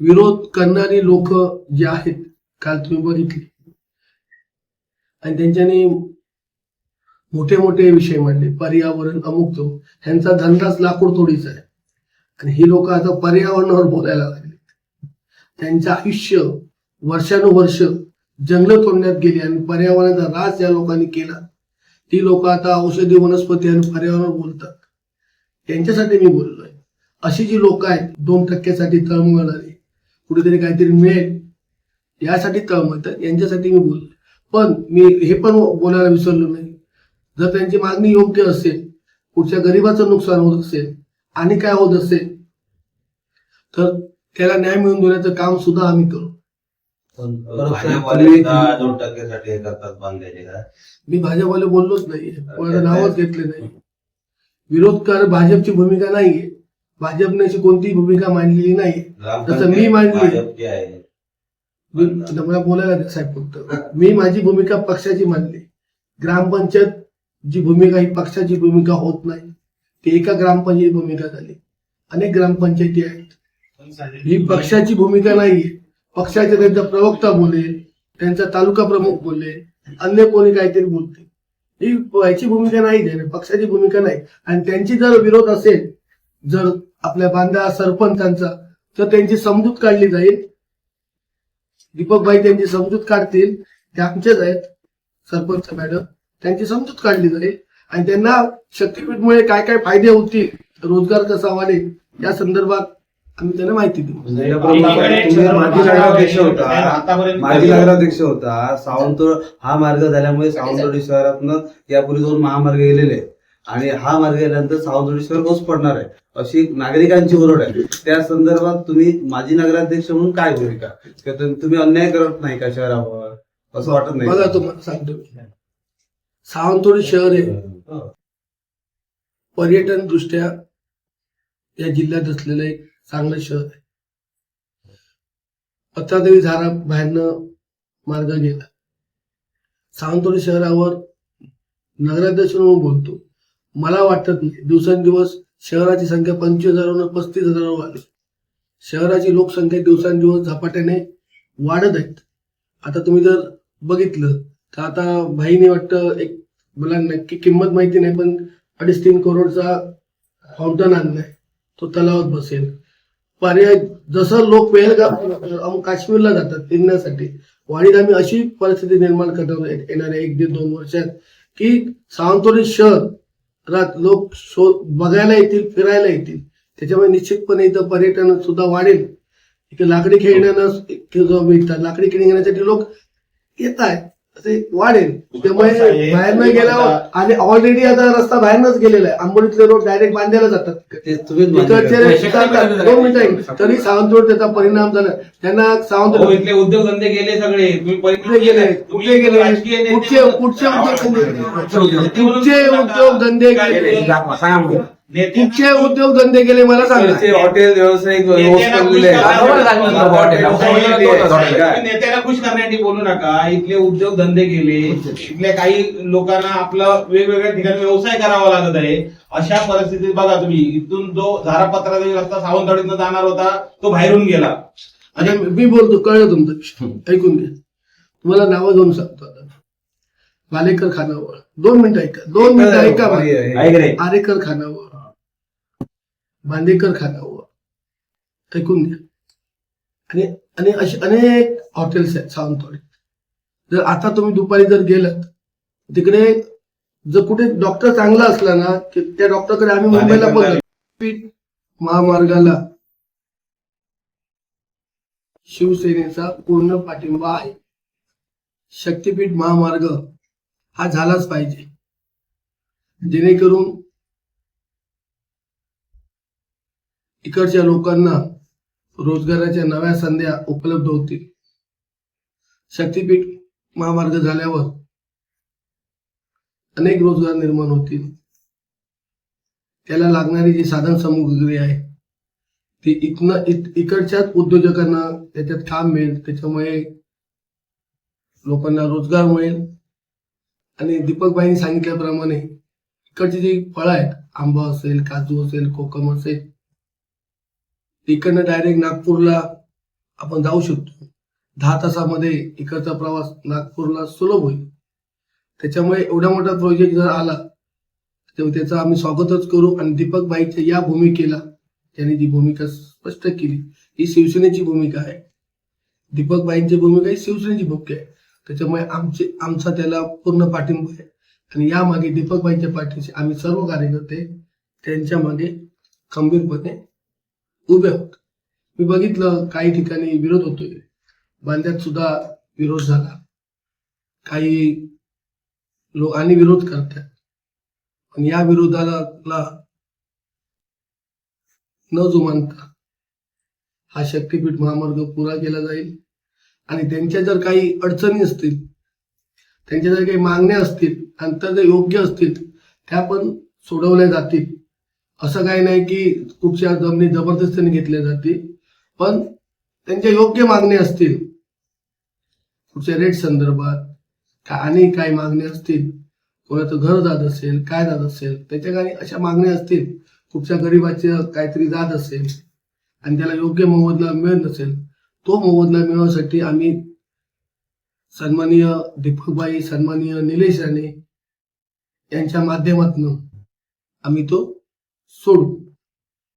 विरोध करणारी लोक जे आहेत काल तुम्ही बघितली. आणि त्यांच्याने मोठे मोठे विषय मांडले. पर्यावरण अमुक तो. ह्यांचा धंदाच लाकूड तोडीचा आहे. आणि ही लोक आता पर्यावरणावर बोलायला लागले. त्यांचं आयुष्य वर्षानुवर्ष जंगल तोडण्यात गेली आणि पर्यावरणाचा राज या लोकांनी केला. ती लोक आता औषधी वनस्पती आणि पर्यावरण बोलतात. त्यांच्यासाठी मी बोललोय. अशी जी लोक आहेत दोन टक्क्यासाठी तळमळणारी कुठेतरी काहीतरी मिळेल. यासाठी तळमळतात यांच्यासाठी मी बोललो पण मी हे पण बोलायला विसरलो नाही. जर त्यांची मागणी योग्य असेल कुठच्या गरीबाचं नुकसान होत असेल आणि काय होत असेल तर त्याला न्याय मिळवून देण्याचं काम सुद्धा आम्ही करू. दोन टक्क्यासाठी हे करतात का? मी भाजपवाले बोललोच नाही. कोणाचं नावच घेतले नाही. विरोध कर भाजपची भूमिका नाहीये. भाजपने अशी कोणतीही भूमिका मांडलेली नाही. तसं मी मांडली. भाजप जे आहे. मी- आता मला बोलायला साहेब फक्त. मी माझी भूमिका पक्षाची मांडली. ग्रामपंचायत जी भूमिका ही पक्षाची भूमिका होत नाही. ती एका ग्रामपंचायत भूमिका झाली. अनेक ग्रामपंचायती आहेत. ही पक्षाची भूमिका नाहीये पक्षाचे त्यांचा प्रवक्ता बोलेल. त्यांचा तालुका प्रमुख बोलेल. अन्य कोणी काहीतरी बोलते. ही याची भूमिका नाही. पक्षाची भूमिका नाही. आणि त्यांची जर विरोध असेल जर आपल्या बांधा सरपंचांचा तर त्यांची समजूत काढली जाईल. दीपकभाई त्यांची समजूत काढतील. ते आमचेच आहेत सरपंच मॅडम. त्यांची समजूत काढली जाईल. आणि त्यांना शक्तीपीठमुळे काय काय फायदे होतील रोजगार कसा वाढेल या संदर्भात आम्ही त्यांना माहिती देऊ. म्हणजे माजी नगराध्यक्ष होता. माजी नगराध्यक्ष होता. सावंतवाड हा मार्ग झाल्यामुळे सावंतवाडी शहरातनं यापूर्वी दोन महामार्ग गेलेले. आहेत. आणि हा मार्ग गेल्यानंतर सावंतवाडी शहर पाऊस पडणार आहे. अशी नागरिकांची ओरड आहे. त्या संदर्भात तुम्ही माजी नगराध्यक्ष म्हणून काय भूमिका? तुम्ही अन्याय करत नाही का शहरावर? असं वाटत बघा नाही तुम्हाला सांगतो. सावंतवाडी शहर हे पर्यटन दृष्ट्या या जिल्ह्यात असलेलं एक चांगलं शहर आहे. पत्रादेवी झारा बाहेरनं मार्ग गेला. सावंतवाडी शहरावर नगराध्यक्ष म्हणून बोलतो. मला वाटत नाही. दिवसेंदिवस शहराची संख्या पंचवीस हजारावरून पस्तीस हजारावर आली शहराची लोकसंख्या दिवसेंदिवस झपाट्याने वाढत आहेत आता तुम्ही जर बघितलं तर आता भाईने वाटतं एक मला नक्की किंमत माहिती नाही पण अडीच तीन करोडचा फाउंटन आणलाय. तो तलावात बसेल. पर्याय जसं लोक पेहलगाम काश्मीरला जातात फिरण्यासाठी वाढीत आम्ही अशी परिस्थिती निर्माण करणार आहे येणाऱ्या एक दीड दोन वर्षात की सावंतवाडी शहर लोक सो बघायला येतील फिरायला येतील. त्याच्यामुळे निश्चितपणे इथं पर्यटन सुद्धा वाढेल. इथे लाकडी खेळण्यानं जो मिळतात लाकडी खेळण्यासाठी लोक येत आहेत वाढेल. त्यामुळे बाहेरनं गेल्यावर आणि ऑलरेडी आता रस्ता बाहेरनच गेलेला आहे. आंबोलीतले रोड डायरेक्ट बांधायला जातात. दोन मिनिटं. तरी सावंतवाड त्याचा परिणाम झाला. त्यांना सावंतवाड इथले उद्योगधंदे गेले सगळे. गेले? कुठे गेले? कुठचे कुठचे उद्योगधंदे कुठचे उद्योगधंदे गेले? कुठचे उद्योगधंदे गेले मला सांगा. हॉटेल व्यावसायिक. नेत्याला खुश करण्यासाठी बोलू नका. इथले उद्योग धंदे गेले इथल्या काही लोकांना आपलं वेगवेगळ्या ठिकाणी व्यवसाय करावा लागत आहे. अशा परिस्थितीत बघा तुम्ही इथून जो झारापत्राचा रस्ता सावंतवाडीतनं जाणार होता तो बाहेरून गेला. आता मी बोलतो कळलं तुमचा. ऐकून घ्या. तुम्हाला नावं घेऊन सांगतो आता. वालेकर खानावळ दोन मिनिटं ऐका. दोन मिनिटं ऐका मला. ऐक रे. आरेकर खानावळ बांदेकर खानावळ ऐकून घ्या. आणि आणि असे अनेक हॉटेल्स आहेत सावंतवाडीत जर आता तुम्ही दुपारी जर गेलात तिकडे जर कुठे डॉक्टर चांगला असला ना की त्या डॉक्टरकडे आम्ही मुंबईला पण महामार्गाला. शिवसेनेचा पूर्ण पाठिंबा आहे. शक्तीपीठ महामार्ग हा झालाच पाहिजे. जेणेकरून इकडच्या लोकांना रोजगाराच्या नव्या संध्या उपलब्ध होतील. शक्तीपीठ महामार्ग झाल्यावर अनेक रोजगार निर्माण होतील. त्याला लागणारी जी साधन सामुग्री आहे ती इथनं इकडच्याच उद्योजकांना त्याच्यात काम मिळेल. त्याच्यामुळे लोकांना रोजगार मिळेल. आणि दीपकबाईंनी सांगितल्याप्रमाणे इकडची जी फळं आहेत आंबा असेल काजू असेल कोकम असेल इकडनं डायरेक्ट नागपूरला आपण जाऊ शकतो. दहा तासामध्ये इकडचा प्रवास नागपूरला सुलभ होईल. त्याच्यामुळे एवढा मोठा प्रोजेक्ट जर आला तर त्याचं आम्ही स्वागतच करू आणि दीपक बाईच्या या भूमिकेला त्यांनी जी भूमिका स्पष्ट केली ही शिवसेनेची भूमिका आहे. दीपक बाईंची भूमिका ही शिवसेनेची भूमिका आहे. त्याच्यामुळे आमचे आमचा त्याला पूर्ण पाठिंबा आहे. आणि यामागे दीपक बाईंच्या पाठीशी आम्ही सर्व कार्यकर्ते त्यांच्या मागे खंबीरपणे उभे होत. मी बघितलं काही ठिकाणी विरोध होतोय. बांद्यात सुद्धा विरोध झाला. काही लोकांनी विरोध करतात. पण या विरोधाला न जुमानता हा शक्तीपीठ महामार्ग पुरा केला जाईल. आणि त्यांच्या जर काही अडचणी असतील त्यांच्या जर काही मागण्या असतील आणि त्या जर योग्य असतील त्या पण सोडवल्या जातील. असं काही नाही की कुठच्या जमिनी जबरदस्तीने घेतल्या जातील पण त्यांच्या योग्य मागण्या असतील. कुठच्या रेट संदर्भात का आणि काही मागण्या असतील कोणाचं घर जात असेल काय जात असेल त्याच्या काही अशा मागण्या असतील. कुठच्या गरीबाचं काहीतरी जात असेल आणि त्याला योग्य मोबदला मिळत नसेल तो मोबदला मिळवण्यासाठी आम्ही सन्माननीय दीपकबाई सन्माननीय निलेश राणे यांच्या माध्यमातून आम्ही तो sorun.